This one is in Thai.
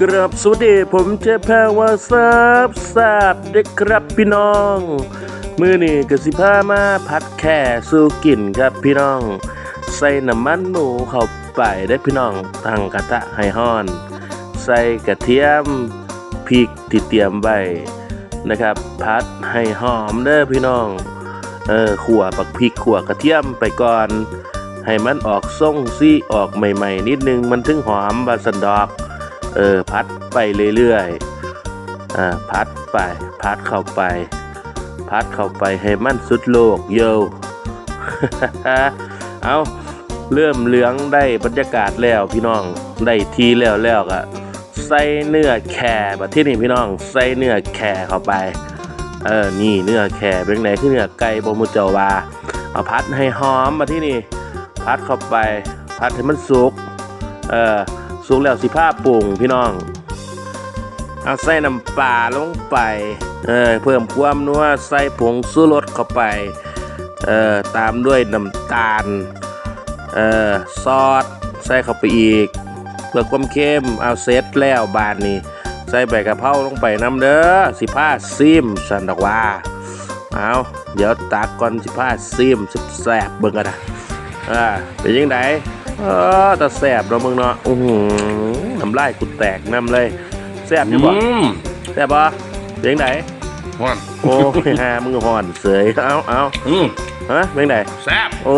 กราบสวัสดีผมเจแพรว่าซาบซาบเด็กครับพี่น้อง มือนี่กสิพามาพัดแค่สู้กินครับพี่น้อง ใส่น้ำมันหมูเข้าไปได้พี่น้องตั้งกระทะให้ห้อน ใส่กระเทียมพริกที่เตรียมไว้นะครับ พัดให้หอมเด้อพี่น้องเออขั่วปักพริกขั่วกระเทียมไปก่อน ให้มันออกส่งซี่ออกใหม่ ๆ นิดนึงมันถึงหอมบาสันดอก เออพัดไปเรื่อยๆอ่าพัดไป พัดเข้าไป พัดเข้าไปให้มันสุดโลกโยเอาเริ่มเหลืองได้บรรยากาศแล้วพี่น้องได้ทีแล้วแล้วก็ใส่เนื้อแข่แบบที่นี่พี่น้องใส่เนื้อแข่เข้าไปเออนี่เนื้อแข่เป็นไงคือเนื้อไก่บมุเจาวาเอาพัดให้หอมมาที่นี่ พัดเข้าไป พัดให้มันสุกเออ สุกแล้วสิผ้าปรุงพี่น้อง เอาใส่น้ำปลาลงไป เออเพิ่มความนัวใส่ผงสูรสเข้าไป เอ่อตามด้วยน้ำตาล เอ่อซอสใส่เข้าไปอีกเพื่อความเข้มเอาเซตแล้วบานนี้ ใส่ใบกะเพราลงไปน้ำเด้อสิผ้าซิมสันดอกว่าเอาเดี๋ยวตักก่อนสิผ้าซิมแสบเบิ่งกันนะอ่าเป็นยังไง เออแต่แสบเนาะมึงเนาะอื้อหือน้ำลายกูแตกน้ำเลยแสบอยู่บ่อืมแสบบ่เป็นยังไงหวานโอ้ยฮามึงห่อนเสยเอาเอาอืมฮะเป็นยังไงแซ่บโอ้